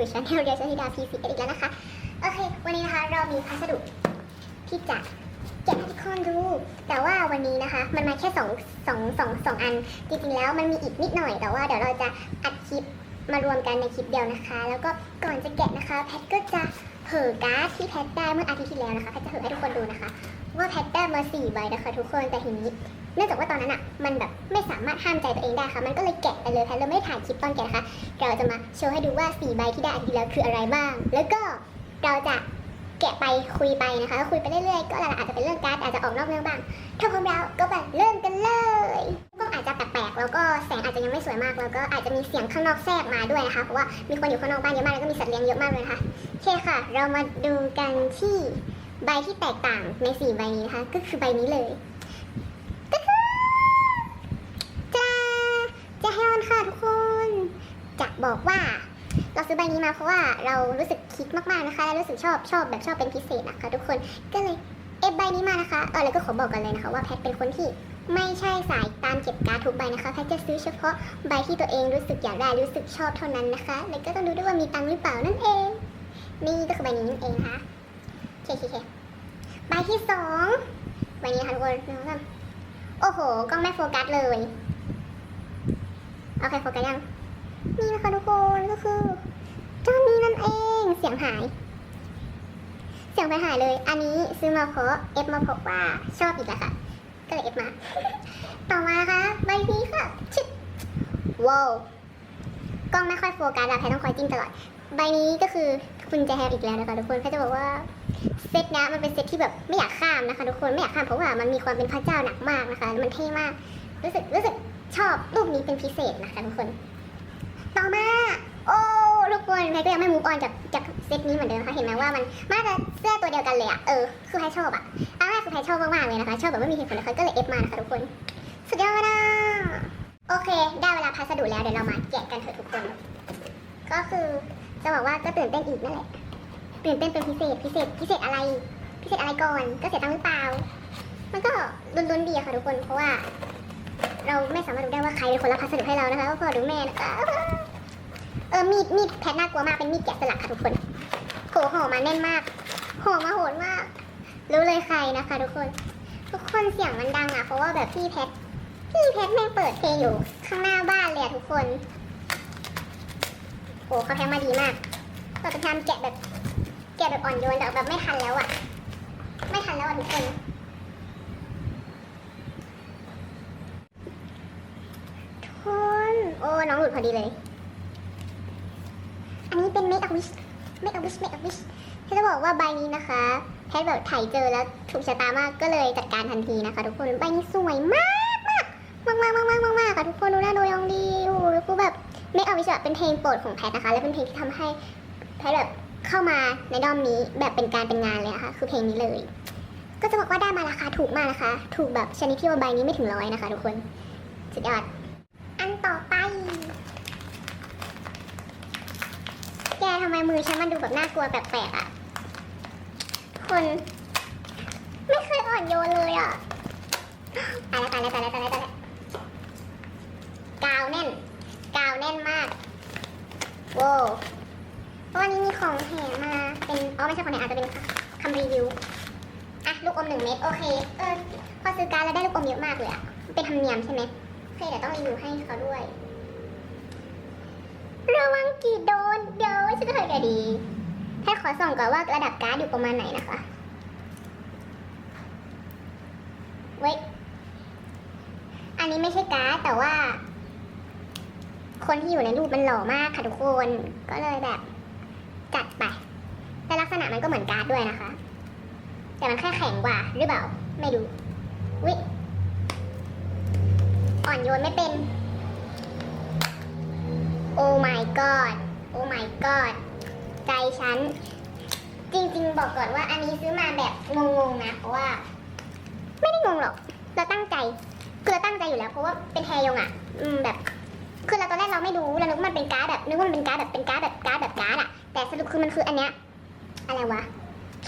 สู่ช่องเรียชนิดาพีซีอีกแล้วนะคะ โอเค วันนี้นะคะเรามีพัสดุที่จะแกะให้ทุกคนดู แต่ว่าวันนี้นะคะ มันมาแค่สองสองสองสองอัน จริงๆแล้วมันมีอีกนิดหน่อย แต่ว่าเดี๋ยวเราจะอัดคลิปมารวมกันในคลิปเดียวนะคะ แล้วก็ก่อนจะแกะนะคะ แพทก็จะเผยการ์ดที่แพทได้เมื่ออาทิตย์ที่แล้วนะคะ แพทจะเผยให้ทุกคนดูนะคะ ว่าแพทได้มาสี่ใบนะคะ ทุกคน แต่ทีนี้ เนื่องจากว่าตอนนั้นอะมันแบบไม่สามารถห้ามใจตัวเองได้ค่ะ มันก็เลยแกะไปเลยแพทเลยไม่ได้ถ่ายคลิปตอนแกะนะคะ เราจะมาโชว์ให้ดูว่าสี่ใบที่ได้อาทิตย์ที่แล้วคืออะไรบ้าง แล้วก็เราจะแกะไปคุยไปนะคะ คุยไปเรื่อยๆ ก็หลายๆอาจจะเป็นเรื่องการ์ดอาจจะออกนอกเรื่องบ้าง ถ้าพร้อมแล้วก็ไปเริ่มกันเลยก็อาจจะแปลกๆ แล้วก็แสงอาจจะยังไม่สวยมาก แล้วก็อาจจะมีเสียงข้างนอกแทรกมาด้วยนะคะ เพราะว่ามีคนอยู่ข้างนอกบ้านเยอะมาก แล้วก็มีสัตว์เลี้ยงเยอะมากเลยนะคะโอเคค่ะ เรามาดูกันที่ใบที่แตกต่างในสี่ใบนี้นะคะ ก็คือใบนี้เลย ก็คือจ้าจะให้อนค่ะทุกคน จะ บอกว่า เราซื้อใบนี้มาเพราะว่าเรารู้สึกคลิกมากๆนะคะและรู้สึกชอบชอบแบบชอบเป็นพิเศษนะคะทุกคนก็เลยเอฟใบนี้มานะคะเออแล้วก็ขอบอกกันเลยนะคะว่าแพทเป็นคนที่ไม่ใช่สายตามเก็บการ์ดทุกใบนะคะแพทจะซื้อเฉพาะใบที่ตัวเองรู้สึกอยากได้รู้สึกชอบเท่านั้นนะคะ แล้วก็ต้องดูด้วยว่ามีตังค์หรือเปล่านั่นเอง นี่ก็คือใบนี้นั่นเองนะคะโอเคโอเคโอเคใบที่สองใบนี้ค่ะทุกคนหนึ่งสองสามโอ้โหกล้องไม่โฟกัสเลย โอเคโฟกัสยัง นี่นะคะทุกคนก็คือเจ้านี้นั่นเองเสียงหาย เสียงไปหายเลย อันนี้ซื้อมาเพราะเอฟมาเพราะว่าชอบอีกแล้วค่ะก็เลยเอฟมา ต่อมานะคะใบนี้ค่ะชิดว้าวกล้องไม่ค่อยโฟกัสอะแพทต้องคอยจิ้มตลอดใบนี้ก็คือคุณจะแฮปอีกแล้วนะคะทุกคนแพทจะบอกว่าเซตนี้มันเป็นเซตที่แบบไม่อยากข้ามนะคะทุกคนไม่อยากข้ามเพราะว่ามันมีความเป็นพระเจ้าหนักมากนะคะมันเท่มาก รู้สึกรู้สึกชอบรูปนี้เป็นพิเศษนะคะทุกคน ต่อมา โอ้ทุกคนแพทก็ยังไม่มูฟออนจากจากเซตนี้เหมือนเดิมค่ะเห็นไหมว่ามันมันน่าจะเสื้อตัวเดียวกันเลยอะเออคือแพทชอบอะอันแรกคือแพทชอบมากๆเลยนะคะชอบแบบไม่มีเหตุผลเลยค่ะก็เลยเอฟมานะคะทุกคน สุดยอดนะโอเค ได้เวลาพัสดุแล้วเดี๋ยวเรามาแกะกันเถอะทุกคน ก็คือจะบอกว่าก็ตื่นเต้นอีกนั่นแหละตื่นเต้นเป็นพิเศษพิเศษพิเศษอะไร พิเศษอะไรก่อน ก็เสียตังค์หรือเปล่า มันก็ลุ้นๆดีอะค่ะทุกคนเพราะว่า เราไม่สามารถรู้ได้ว่าใครเป็นคนรับพัสดุให้เรานะคะว่าพ่อหรือแม่นะคะ เออมีดมีดแพทน่ากลัวมากเป็นมีดแกะสลักค่ะทุกคนโหห่อมาแน่นมากห่อมาโหดมาก รู้เลยใครนะคะ ทุกคน ทุกคนเสียงมันดังอะเพราะว่าแบบพี่แพทพี่แพทแม่งเปิดเพลงอยู่ข้างหน้าบ้านเลยอะทุกคนโหเขาแทงมาดีมากเราจะทำแกะแบบแกะแบบอ่อนโยนแต่แบบไม่ทันแล้วอะ ไม่ทันแล้วอะทุกคนทุกคนโอ้น้องหลุดพอดีเลย เป็น Make a Wish Make a Wish Make a Wish ที่จะบอกว่าใบนี้นะคะแพทแบบถ่ายเจอแล้วถูกชะตามากก็เลยจัดการทันทีนะคะ ทุกคนใบนี้สวยมากมากมากมากมากมากมากมากค่ะทุกคนดูหน้าดูยองดีโอ้โหแล้วก็แบบ Make a Wish อะเป็นเพลงโปรดของแพทนะคะ และเป็นเพลงที่ทำให้แพทแบบเข้ามาในด้อมนี้แบบเป็นการเป็นงานเลยนะคะคือเพลงนี้เลย ก็จะบอกว่าได้มาราคาถูกมากนะคะ ถูกแบบชนิดที่ว่าใบนี้ไม่ถึงร้อยนะคะ ทุกคนสุดยอด อันต่อไป แก ทำไมมือฉันมันดูแบบน่ากลัวแปลกๆอะ คนไม่เคยอ่อนโยนเลยอะตายแล้วตายแล้วตายแล้วตายแล้วตายแล้วกาวแน่น กาวแน่นมาก โว้ววันนี้มีของแถมมาเป็น อ๋อไม่ใช่ของแถมอาจจะเป็นคำรีวิว อะ ลูกอมหนึ่งเม็ดโอเค เออ พอซื้อการดแล้วได้ลูกอมเยอะมากเลยอะ เป็นธรรมเนียมใช่ไหมโอเคเดี๋ยวต้องรีวิวให้เขาด้วย ระวังกีดโดน เดี๋ยวฉันจะทำยังไงดีแค่ขอส่องก่อนว่าระดับการ์ดอยู่ประมาณไหนนะคะ เว้ย อันนี้ไม่ใช่การ์ดแต่ว่า คนที่อยู่ในรูปมันหล่อมากค่ะทุกคน ก็เลยแบบ จัดไป แต่ลักษณะมันก็เหมือนการ์ดด้วยนะคะ แต่มันแค่แข็งกว่าหรือเปล่า ไม่รู้วิอ่อนโยนไม่เป็น โอ้ my god โอ้ my god ใจฉัน จริงๆ บอกก่อนว่าอันนี้ซื้อมาแบบงงๆนะเพราะว่า ไม่ได้งงหรอก เราตั้งใจคือเราตั้งใจอยู่แล้วเพราะว่าเป็นแทยงอะ อืมแบบคือเราตอนแรกเราไม่รู้เรานึกว่ามันเป็นการ์ดแบบนึกว่ามันเป็นการ์ดแบบเป็นการ์ดแบบการ์ดแบบการ์ดอะแต่สรุปคือมันคืออันเนี้ยอะไรวะ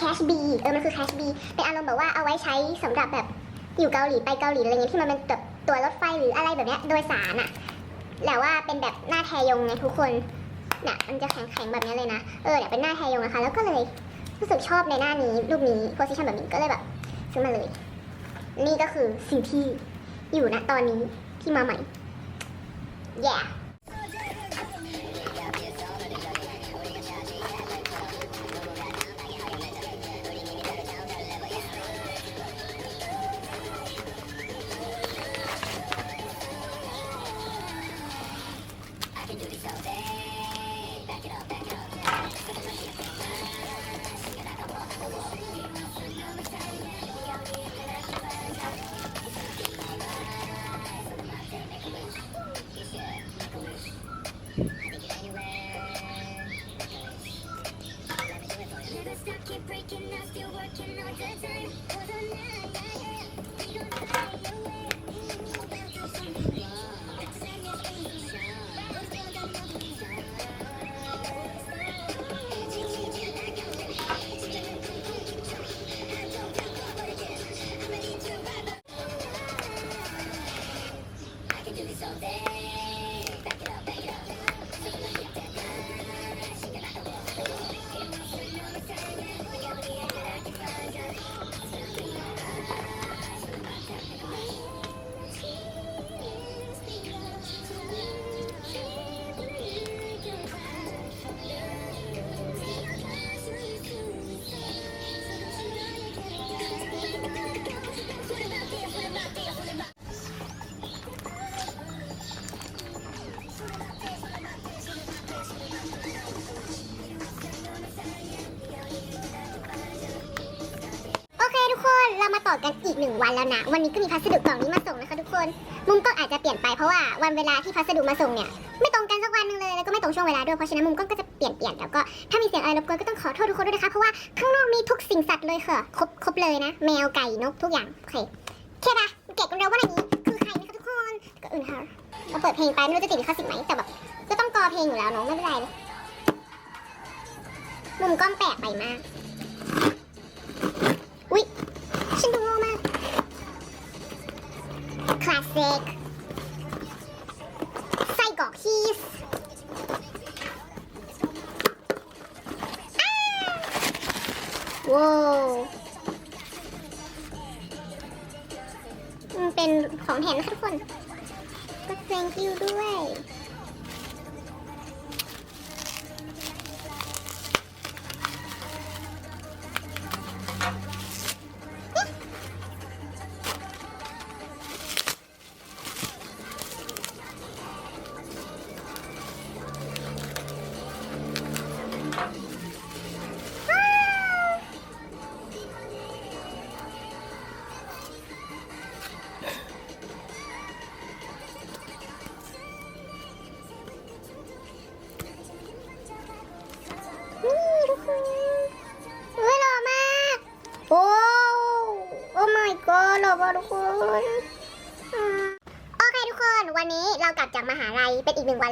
cash b เออมันคือ cash b เป็นอารมณ์แบบว่าเอาไว้ใช้สำหรับแบบอยู่เกาหลีไปเกาหลีอะไรเงี้ยที่มันเป็นแบบตั๋วรถไฟหรืออะไรแบบเนี้ยโดยสารอะ แต่ว่าเป็นแบบหน้าแทยงไงทุกคนเนี่ยมันจะแข็งๆแบบนี้เลยนะ เออเนี่ยเป็นหน้าแทยงนะคะ แล้วก็เลยรู้สึกชอบในหน้านี้รูปนี้โพสิชันแบบนี้ก็เลยแบบซื้อมาเลย นี่ก็คือสิ่งที่อยู่นะตอนนี้ที่มาใหม่ yeah กันอีกหนึ่งวันแล้วนะ วันนี้ก็มีพัสดุกล่องนี้มาส่งนะคะทุกคน มุมกล้องอาจจะเปลี่ยนไปเพราะว่าวันเวลาที่พัสดุมาส่งเนี่ยไม่ตรงกันสักวันหนึงเลยแล้วก็ไม่ตรงช่วงเวลาด้วยเพราะฉะนั้นมุมกล้องก็จะเปลี่ยนเปลี่ยนแล้วก็ถ้ามีเสียงอะไรรบกวนก็ต้องขอโทษทุกคนด้วยนะคะเพราะว่าข้างนอกมีทุกสิ่งสัตว์เลยค่ะครบครบเลยนะ แมวไก่นกทุกอย่างโอเคโอเคปะมาแกะกันเร็วว่าในนี้คือใครนะคะทุกคนก็อื่นค่ะเราเปิดเพลงไปไม่รู้จะติดลิขสิทธิ์ไหมแต่แบบก็ต้องกอเพลงอยู่แล้วเนาะไม่เป็นไรมุมกล้องแปลกไปมาก เซกไส้กรอกชีสวว้าวมันเป็นของแถมนะคะทุกคนก็ thank you ด้วย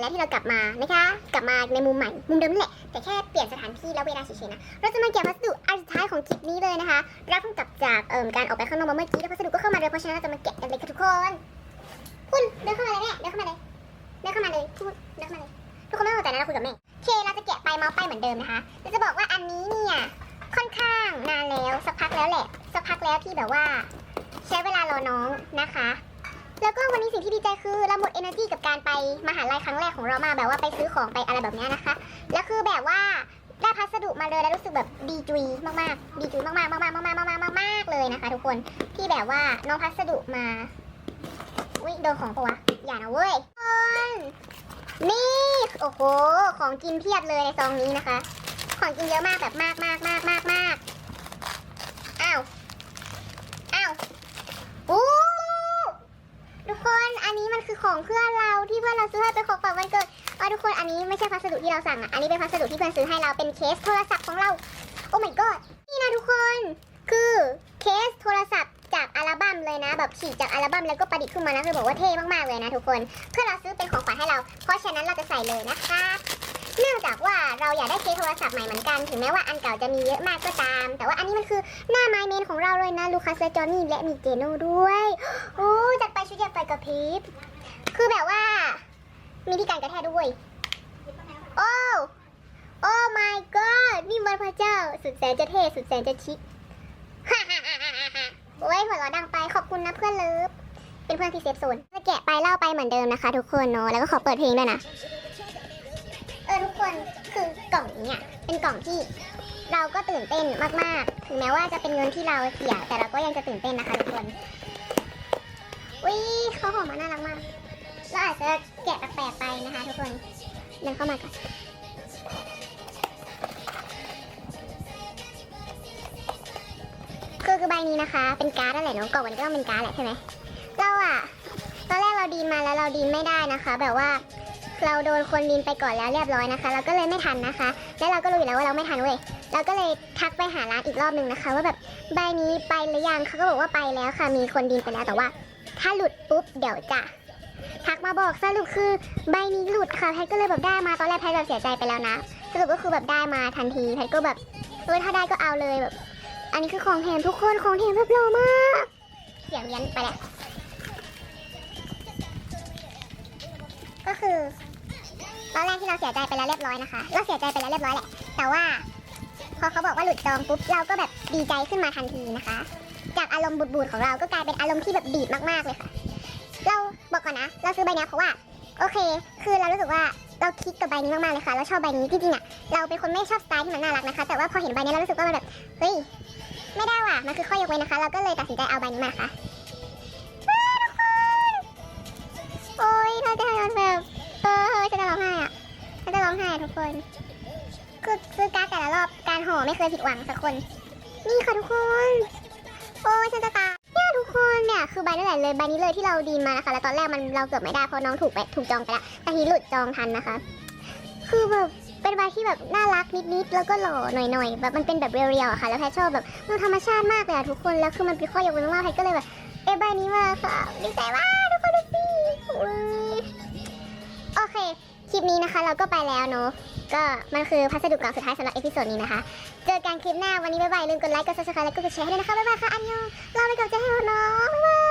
แล้วที่เรากลับมานะคะ กลับมาในมุมใหม่ มุมเดิมแหละ แต่แค่เปลี่ยนสถานที่แล้วเวลาเฉยๆนะ เราจะมาเก็บพัสดุอันสุดท้ายของคลิปนี้เลยนะคะ เราเพิ่งกลับจากเอ่มการออกไปข้างนอกมาเมื่อกี้แล้วพัสดุก็เข้ามาเลยเพราะฉะนั้นเราจะมาแกะกันเลยค่ะทุกคนคุณเดินเข้ามาเลยแม่เดินเข้ามาเลยเดินเข้ามาเลยพูดเดินเข้ามาเลยทุกคนไม่ต้องสนใจนะเราคุยกับแม่โอเคเราจะแกะไปเมาส์ไปเหมือนเดิมนะคะเราจะบอกว่าอันนี้เนี่ยค่อนข้างนานแล้วสักพักแล้วแหละ สักพักแล้วที่แบบว่า ใช้เวลารอน้องนะคะ แล้วก็วันนี้สิ่งที่ดีใจคือเราหมด energy กับการไปมหาลัยครั้งแรกของเรามาแบบว่าไปซื้อของไปอะไรแบบนี้นะคะ แล้วคือแบบว่าได้พัสดุมาเลยแล้วรู้สึกแบบดีจุยมากๆดีจุยมากๆมากๆมากๆมากๆมากๆมากๆเลยนะคะ ทุกคนที่แบบว่าน้องพัสดุมาอุ้ยโดนของปะวะอย่านะเว้ยคนนี่โอ้โหของกินเพียบเลยในซองนี้นะคะ ของกินเยอะมากแบบมากมากมากมากมากอ้าว อ้าวอู้ทุกคน อันนี้มัน คือของเพื่อนเราที่เพื่อนเราซื้อให้เป็นของฝากวันเกิดว่าทุกคนอันนี้ไม่ใช่พัสดุที่เราสั่งอะ อันนี้เป็นพัสดุที่เพื่อนซื้อให้เราเป็นเคสโทรศัพท์ของเรา โอ้ my god นี่นะทุกคน คือเคสโทรศัพท์จากอัลบั้มเลยนะแบบฉีกจากอัลบั้มแล้วก็ประดิษฐ์ขึ้นมานะคือบอกว่าเท่มากๆเลยนะทุกคน เพื่อนเราซื้อเป็นของขวัญให้เรา เพราะฉะนั้นเราจะใส่เลยนะคะเนื่องจากว่าเราอยากได้เคสโทรศัพท์ใหม่เหมือนกัน ถึงแม้ว่าอันเก่าจะมีเยอะมากก็ตาม แต่ว่าอันนี้มันคือหน้าไมเมนของเราเลยนะลูคัสและจอห์นนี่และมีเจโน่ด้วย โอ้จัดไปชุดใหญ่ไฟกระพริบ คือแบบว่า มีที่การกระแทกด้วย โอ้ โอ้ my god นี่มันพระเจ้า สุดแสนจะเท่ สุดแสนจะชิคฮ่าฮ่าฮ่าฮ่าโอ้ยหัวเราะดังไป ขอบคุณนะเพื่อนเลิฟ เป็นเพื่อนที่เซฟโซนจะแกะไปเล่าไปเหมือนเดิมนะคะ ทุกคนเนาะ แล้วก็ขอเปิดเพลงด้วยนะ เออทุกคน คือกล่องนี้เนี่ยเป็นกล่องที่เราก็ตื่นเต้นมากๆ ถึงแม้ว่าจะเป็นเงินที่เราเสีย แต่เราก็ยังจะตื่นเต้นนะคะทุกคนวิเขาหอมมาน่ารักมาก เราอาจจะแกะแปลกๆไปนะคะทุกคนเดินเข้ามาก่อนคือคือใบนี้นะคะ เป็นการ์ดอะไรเนาะกล่องมันก็ต้องเป็นการ์ดแหละใช่ไหมเราอะตอนแรกเราดีนมาแล้วเราดีนไม่ได้นะคะ แบบว่าเราโดนคนดินไปก่อนแล้วเรียบร้อยนะคะ เราก็เลยไม่ทันนะคะ แล้วเราก็รู้อยู่แล้วว่าเราไม่ทันเว้ยเราก็เลยทักไปหาร้านอีกรอบหนึ่งนะคะ ว่าแบบใบนี้ไปหรือยังเขาก็บอกว่าไปแล้วค่ะ มีคนดินไปแล้วแต่ว่า ถ้าหลุดปุ๊บเดี๋ยวจะ ทักมาบอกสรุปคือใบนี้หลุดค่ะแพทก็เลยแบบได้มาตอนแรกแพทแบบเสียใจไปแล้วนะ สรุปก็คือแบบได้มาทันทีแพทก็แบบเออถ้าได้ก็เอาเลยแบบ อันนี้คือของแถมทุกคนของแถมแบบโลมากเสียงยันไปแล้วก็คือ ตอนแรกที่เราเสียใจไปแล้วเรียบร้อยนะคะเราเสียใจไปแล้วเรียบร้อยแหละแต่ว่า พอเขาบอกว่าหลุดจองปุ๊บเราก็แบบดีใจขึ้นมาทันทีนะคะ จากอารมณ์บูดๆของเราก็กลายเป็นอารมณ์ที่แบบบีบมากๆเลยค่ะ เราบอกก่อนนะ เราซื้อใบนี้เพราะว่า โอเค คือเรารู้สึกว่าเราคลิกกับใบนี้มากๆเลยค่ะ เราชอบใบนี้จริงๆอะ เราเป็นคนไม่ชอบสไตล์ที่มันน่ารักนะคะ แต่ว่าพอเห็นใบนี้เรารู้สึกว่ามันแบบ เฮ้ย ไม่ได้ว่ะ มันคือข้อยกเว้นนะคะ เราก็เลยตัดสินใจเอาใบนี้มาค่ะว้าวทุกคนโอ้ยเราจะให้มันแบบเออจะร้องไห้อะจะร้องไห้ทุกคน คือซื้อการแต่ละรอบการห่อไม่เคยผิดหวังสักคน นี่ค่ะทุกคน โอ้ยฉันจะตาย คือใบนั่นแหละเลยใบนี้เลยที่เราดีนมานะคะแล้วตอนแรกมันเราเกือบไม่ได้เพราะน้องถูกไปถูกจองไปแล้วแต่ทีหลุดจองทันนะคะ คือแบบเป็นใบที่แบบน่ารักนิดๆแล้วก็หล่อหน่อยๆแบบมันเป็นแบบเรียวๆอะค่ะ แล้วแพทชอบแบบมันธรรมชาติมากเลยอะทุกคนแล้วคือมันเป็นข้อยกเว้นมากแพทก็เลยแบบเอ้ใบนี้มาค่ะดีใจมากทุกคนดูสิโอเคคลิปนี้นะคะเราก็ไปแล้วเนอะก็มันคือพัสดุกล่องสุดท้ายสำหรับเอพิโซดนี้นะคะ จอกันคลิปหน้าวันนี้บ๊ายบายลืมกดไลค์กดซับสไครต์และกดแชร์ให้ด้วยนะคะบ๊ายบายค่ะอันยองลาไปกับเจ้าให้หมดเนาะบ๊ายบาย